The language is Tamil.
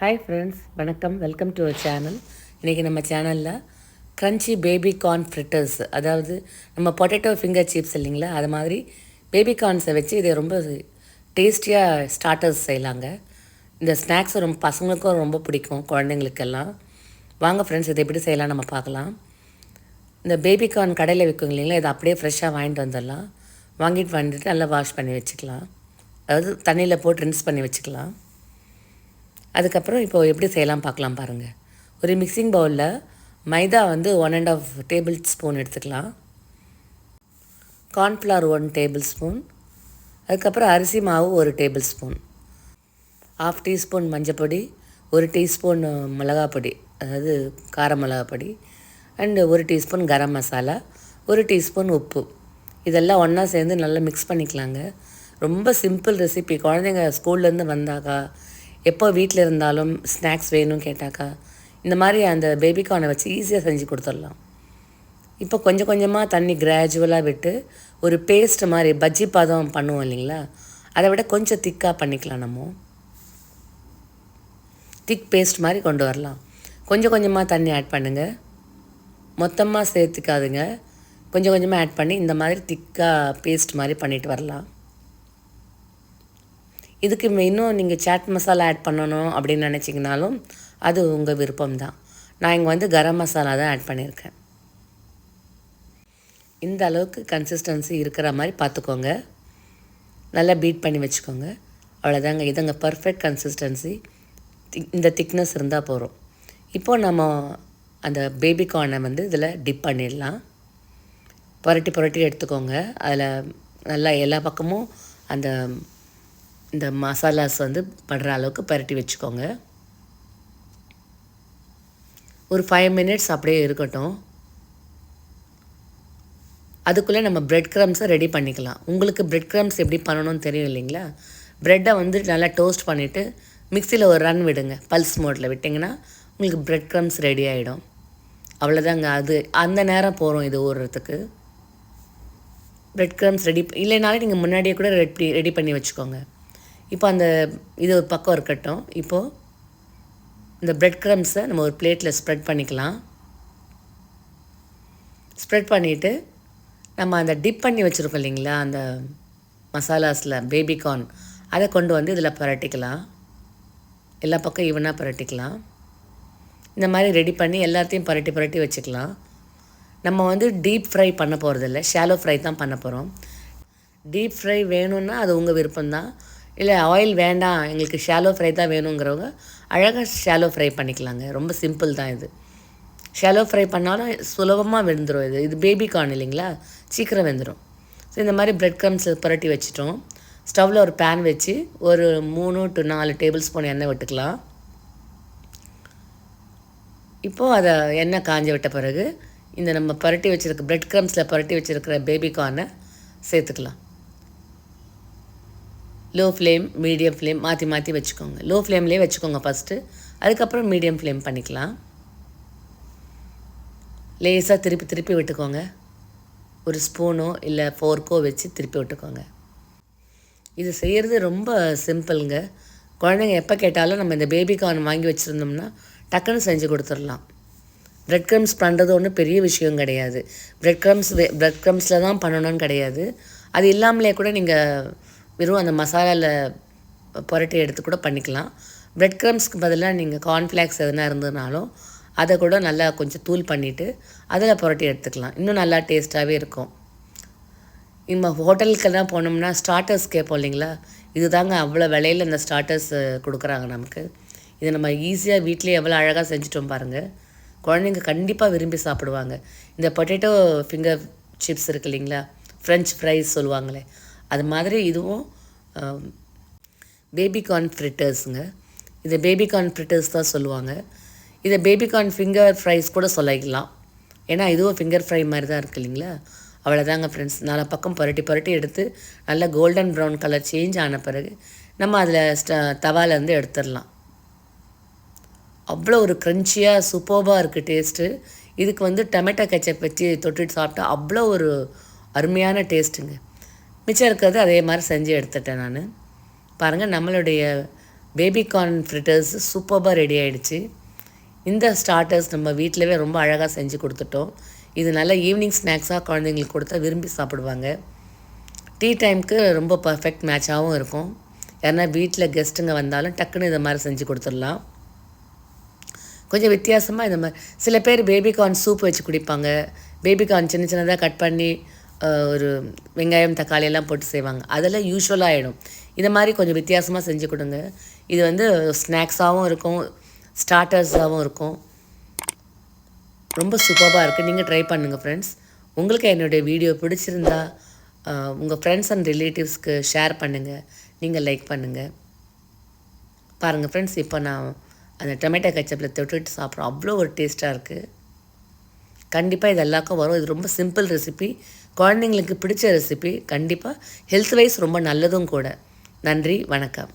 ஹாய் ஃப்ரெண்ட்ஸ் வணக்கம். வெல்கம் டு அவர் சேனல் இன்றைக்கி நம்ம சேனலில் க்ரன்ச்சி பேபி கார்ன் ஃப்ரிட்டர்ஸ் அதாவது நம்ம பொட்டேட்டோ ஃபிங்கர் சிப்ஸ் இல்லைங்களா? அது மாதிரி பேபி கார்ன்ஸை வச்சு இதை ரொம்ப டேஸ்டியாக ஸ்டார்டர்ஸ் செய்யலாங்க. இந்த ஸ்நாக்ஸ் ரொம்ப பசங்களுக்கும் ரொம்ப பிடிக்கும் குழந்தைங்களுக்கெல்லாம். வாங்க ஃப்ரெண்ட்ஸ் இதை எப்படி செய்யலாம் நம்ம பார்க்கலாம். இந்த பேபி கார்ன் கடையில் விற்கும் இல்லைங்களா? இதை அப்படியே ஃப்ரெஷ்ஷாக வாங்கிட்டு வந்துடலாம். வாங்கிட்டு வந்துட்டு நல்லா வாஷ் பண்ணி வச்சுக்கலாம். அதாவது தண்ணியில் போட்டு ரின்ஸ் பண்ணி வச்சுக்கலாம். அதுக்கப்புறம் இப்போ எப்படி செய்யலாம் பார்க்கலாம் பாருங்கள் ஒரு மிக்சிங் பவுலில் மைதா வந்து one and half tablespoon எடுத்துக்கலாம். கார்ன்ஃப்ளவர் ஒன் டேபிள் ஸ்பூன் அதுக்கப்புறம் அரிசி மாவு ஒரு டேபிள் ஸ்பூன் ஆஃப் டீஸ்பூன் மஞ்சப்பொடி ஒரு டீஸ்பூன் மிளகாப்பொடி அதாவது கார மிளகாப்பொடி அண்டு ஒரு டீஸ்பூன் கரம் மசாலா ஒரு டீஸ்பூன் உப்பு. இதெல்லாம் ஒன்றா சேர்ந்து நல்லா மிக்ஸ் பண்ணிக்கலாங்க. ரொம்ப சிம்பிள் ரெசிபி குழந்தைங்க ஸ்கூல்லேருந்து வந்தாக்கா எப்போ வீட்டில் இருந்தாலும் ஸ்நாக்ஸ் வேணும்னு கேட்டாக்கா இந்த மாதிரி அந்த பேபிகார்னை வச்சு ஈஸியாக செஞ்சு கொடுத்துடலாம். இப்போ கொஞ்சம் கொஞ்சமாக தண்ணி கிராஜுவலாக விட்டு ஒரு பேஸ்ட் மாதிரி பஜ்ஜி பதம் பண்ணுவோம் இல்லைங்களா? அதை விட கொஞ்சம் திக்காக பண்ணிக்கலாம் நம்ம. திக் பேஸ்ட் மாதிரி கொண்டு வரலாம். கொஞ்சம் கொஞ்சமாக தண்ணி ஆட் பண்ணுங்கள் மொத்தமாக சேர்த்துக்காதுங்க. கொஞ்சம் கொஞ்சமாக ஆட் பண்ணி இந்த மாதிரி திக்காக பேஸ்ட் மாதிரி பண்ணிட்டு வரலாம். இதுக்கு இன்னும் நீங்கள் சாட் மசாலா ஆட் பண்ணணும் அப்படின்னு நினச்சிங்கனாலும் அது உங்கள் விருப்பம் தான் நான் இங்கே வந்து கரம் மசாலா தான் ஆட் பண்ணியிருக்கேன். இந்த அளவுக்கு கன்சிஸ்டன்சி இருக்கிற மாதிரி பார்த்துக்கோங்க. நல்லா பீட் பண்ணி வச்சுக்கோங்க. அவ்வளோதாங்க இதுங்க பர்ஃபெக்ட் கன்சிஸ்டன்சி இந்த திக்னஸ் இருந்தால் போகிறோம் இப்போது நம்ம அந்த பேபி கார்னை வந்து இதில் டிப் பண்ணிடலாம். புரட்டி புரட்டி எடுத்துக்கோங்க. அதில் நல்லா எல்லா பக்கமும் அந்த இந்த மசாலாஸ் வந்து படுற அளவுக்கு பரட்டி வச்சுக்கோங்க. ஒரு ஃபைவ் மினிட்ஸ் அப்படியே இருக்கட்டும். அதுக்குள்ளே நம்ம ப்ரெட் க்ரம்ஸை ரெடி பண்ணிக்கலாம். உங்களுக்கு ப்ரெட் க்ரம்ஸ் எப்படி பண்ணணும்னு தெரியும் இல்லைங்களா? ப்ரெட்டை வந்து நல்லா டோஸ்ட் பண்ணிவிட்டு மிக்சியில் ஒரு ரன் விடுங்க. பல்ஸ் மோட்டில் விட்டிங்கன்னா உங்களுக்கு ப்ரெட் க்ரம்ஸ் ரெடி ஆகிடும் அவ்வளோதாங்க அது அந்த நேரம் போகிறோம் இது ஊறுறதுக்கு ப்ரெட் க்ரம்ஸ் ரெடி இல்லைனாலும் நீங்கள் முன்னாடியே கூட ரெடி ரெடி பண்ணி வச்சுக்கோங்க. இப்போ அந்த இது ஒரு பக்கம் இருக்கட்டும். இப்போது இந்த ப்ரெட் க்ரம்ஸை நம்ம ஒரு பிளேட்டில் ஸ்ப்ரெட் பண்ணிக்கலாம். ஸ்ப்ரெட் பண்ணிவிட்டு நம்ம அந்த டிப் பண்ணி வச்சுருக்கோம் இல்லைங்களா? அந்த மசாலாஸில் பேபிகார்ன் அதை கொண்டு வந்து இதில் பரட்டிக்கலாம். எல்லா பக்கம் ஈவனாக பரட்டிக்கலாம். இந்த மாதிரி ரெடி பண்ணி எல்லாத்தையும் பரட்டி பரட்டி வச்சுக்கலாம். நம்ம வந்து டீப் ஃப்ரை பண்ண போகிறதில்ல ஷாலோ ஃப்ரை தான் பண்ண போகிறோம் டீப் ஃப்ரை வேணும்னா அது உங்கள் விருப்பம்தான். இல்லை ஆயில் வேண்டாம் எங்களுக்கு ஷாலோ ஃப்ரை தான் வேணுங்கிறவங்க அழகாக ஷாலோ ஃப்ரை பண்ணிக்கலாங்க. ரொம்ப சிம்பிள் தான் இது. ஷாலோ ஃப்ரை பண்ணாலும் சுலபமாக வெந்துடும் இது. இது பேபி கார்ன் இல்லைங்களா? சீக்கிரம் வெந்துடும் ஸோ இந்த மாதிரி ப்ரெட் க்ரம்ஸ் புரட்டி வச்சுட்டோம். ஸ்டவ்வில் ஒரு பேன் வச்சு ஒரு மூணு டு நாலு டேபிள் ஸ்பூன் எண்ணெய் விட்டுக்கலாம். இப்போது அதை எண்ணெய் காஞ்சி விட்ட பிறகு இந்த நம்ம புரட்டி வச்சுருக்க ப்ரெட் க்ரம்ஸில் புரட்டி வச்சுருக்கிற பேபி கார்னை சேர்த்துக்கலாம். லோ ஃப்ளேம் மீடியம் ஃப்ளேம் மாற்றி மாற்றி வச்சுக்கோங்க. லோ ஃப்ளேம்லேயே வச்சுக்கோங்க ஃபஸ்ட்டு அதுக்கப்புறம் மீடியம் ஃப்ளேம் பண்ணிக்கலாம். லேசாக திருப்பி திருப்பி விட்டுக்கோங்க. ஒரு ஸ்பூனோ இல்லை ஃபோர்க்கோ வச்சு திருப்பி விட்டுக்கோங்க. இது செய்கிறது ரொம்ப சிம்பிளுங்க குழந்தைங்க எப்போ கேட்டாலும் நம்ம இந்த பேபி கார்ன் வாங்கி வச்சுருந்தோம்னா டக்குன்னு செஞ்சு கொடுத்துடலாம். ப்ரெட் க்ரம்ஸ் பண்ணுறது ஒன்றும் பெரிய விஷயம் கிடையாது. ப்ரெட் க்ரம்ஸ் ப்ரெட் க்ரம்ஸில் தான் பண்ணணும்னு கிடையாது. அது இல்லாமலே கூட நீங்கள் வெறும் அந்த மசாலாவில் புரட்டி எடுத்து கூட பண்ணிக்கலாம். ப்ரெட் க்ரம்ஸ்க்கு பதிலாக நீங்கள் கார்ன்ஃப்ளேக்ஸ் எதுனா இருந்ததுனாலும் அதை கூட நல்லா கொஞ்சம் தூள் பண்ணிவிட்டு அதில் புரட்டி எடுத்துக்கலாம். இன்னும் நல்லா டேஸ்ட்டாகவே இருக்கும். நம்ம ஹோட்டலுக்கெல்லாம் போனோம்னா ஸ்டார்டர்ஸ் கேட்போம் இல்லைங்களா? இது தாங்க அவ்வளோ விலையில் இந்த ஸ்டார்டர்ஸ் கொடுக்குறாங்க நமக்கு. இதை நம்ம ஈஸியாக வீட்லேயே எவ்வளோ அழகாக செஞ்சுட்டோம் பாருங்கள் குழந்தைங்க கண்டிப்பாக விரும்பி சாப்பிடுவாங்க. இந்த பொட்டேட்டோ ஃபிங்கர் சிப்ஸ் இருக்கு இல்லைங்களா? ஃப்ரெஞ்ச் ஃப்ரைஸ் சொல்லுவாங்களே. அது மாதிரி இதுவும் பேபிகார்ன் ஃப்ரிட்டர்ஸுங்க இதை பேபிகார்ன் ஃப்ரிட்டர்ஸ் தான் சொல்லுவாங்க. இதை பேபிகார்ன் ஃபிங்கர் ஃப்ரைஸ் கூட சொல்லிக்கலாம் ஏன்னா இதுவும் ஃபிங்கர் ஃப்ரை மாதிரி தான் இருக்குது இல்லைங்களா? அவ்வளோதாங்க ஃப்ரெண்ட்ஸ் நாலு பக்கம் புரட்டி புரட்டி எடுத்து நல்லா கோல்டன் ப்ரௌன் கலர் சேஞ்ச் ஆன பிறகு நம்ம அதில் ஸ்ட தவாலேருந்து எடுத்துடலாம். அவ்வளோ ஒரு க்ரன்ச்சியாக சூப்பர்பாக இருக்குது டேஸ்ட்டு இதுக்கு வந்து டொமேட்டோ கெச்சப் வச்சு தொட்டுட்டு சாப்பிட்டா அவ்வளோ ஒரு அருமையான டேஸ்ட்டுங்க மிச்சம் இருக்கிறது அதே மாதிரி செஞ்சு எடுத்துட்டேன் நான். பாருங்கள் நம்மளுடைய பேபிகார்ன் ஃப்ரிட்டர்ஸ் சூப்பராக ரெடி ஆகிடுச்சு இந்த ஸ்டார்டர்ஸ் நம்ம வீட்டிலவே ரொம்ப அழகாக செஞ்சு கொடுத்துட்டோம். இது நல்ல ஈவினிங் ஸ்நாக்ஸாக குழந்தைங்களுக்கு கொடுத்தா விரும்பி சாப்பிடுவாங்க. டீ டைமுக்கு ரொம்ப பர்ஃபெக்ட் மேட்சாகவும் இருக்கும். யாருன்னா வீட்டில் கெஸ்ட்டுங்க வந்தாலும் டக்குன்னு இதை மாதிரி செஞ்சு கொடுத்துடலாம். கொஞ்சம் வித்தியாசமாக இந்த மாதிரி சில பேர் பேபிகார்ன் சூப் வச்சு குடிப்பாங்க. பேபி கார்ன் சின்ன சின்னதாக கட் பண்ணி ஒரு வெங்காயம் தக்காளி எல்லாம் போட்டு செய்வாங்க. அதெல்லாம் யூஸ்வலாக ஆகிடும் இந்த மாதிரி கொஞ்சம் வித்தியாசமாக செஞ்சு கொடுங்க. இது வந்து ஸ்நாக்ஸாகவும் இருக்கும் ஸ்டார்டர்ஸாகவும் இருக்கும். ரொம்ப சூப்பராக இருக்குது நீங்கள் ட்ரை பண்ணுங்கள் ஃப்ரெண்ட்ஸ் உங்களுக்கு என்னுடைய வீடியோ பிடிச்சிருந்தா உங்கள் ஃப்ரெண்ட்ஸ் அண்ட் ரிலேட்டிவ்ஸ்க்கு ஷேர் பண்ணுங்கள் நீங்கள் லைக் பண்ணுங்கள் பாருங்கள் ஃப்ரெண்ட்ஸ் இப்போ நான் அந்த டொமேட்டோ கச்சப்பில் தொட்டுட்டு சாப்பிட்றோம் அவ்வளோ ஒரு டேஸ்ட்டாக இருக்குது கண்டிப்பாக இது எல்லாருக்கும் வரும். இது ரொம்ப சிம்பிள் ரெசிபி குழந்தைங்களுக்கு பிடிச்ச ரெசிபி கண்டிப்பாக ஹெல்த் வைஸ் ரொம்ப நல்லதும் கூட. நன்றி வணக்கம்.